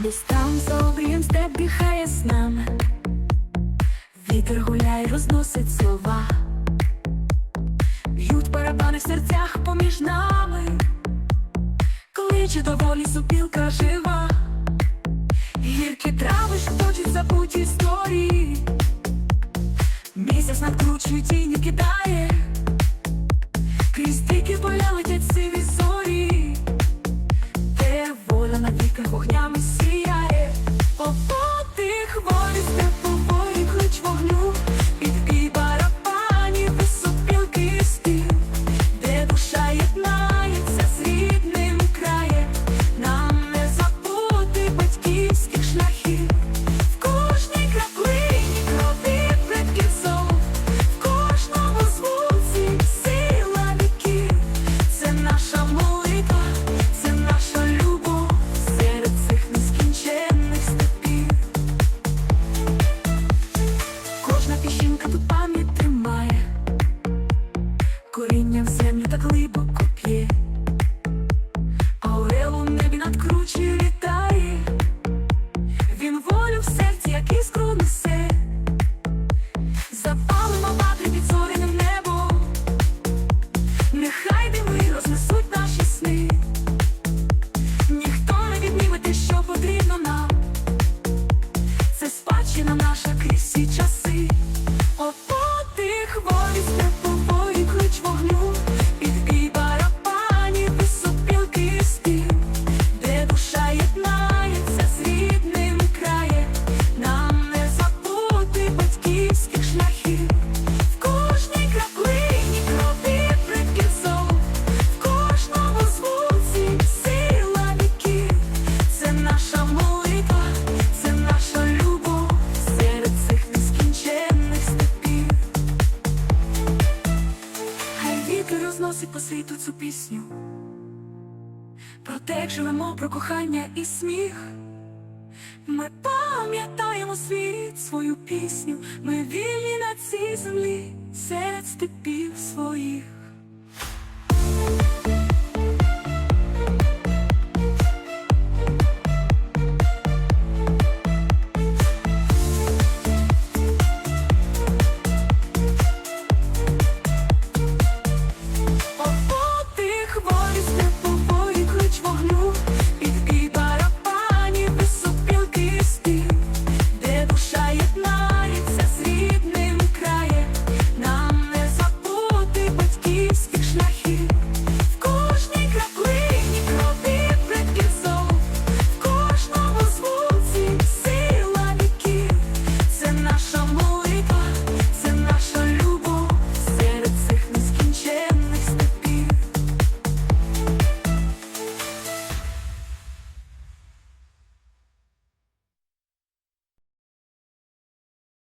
Містам обрієм степ хає з нами, вітер гуляє, розносить слова, б'ють барабани в серцях поміж нами, кличе до волі супілка жива, гіркі трави шепочуть забуті історії, місяць надкручує тіні кидає, крізь тільки поля летять сиві. пахне вогнями сил. по світу цю пісню, про те, як живемо про кохання і сміх. Ми пам'ятаємо світ, свою пісню, ми вільні на цій землі серед степів своїх.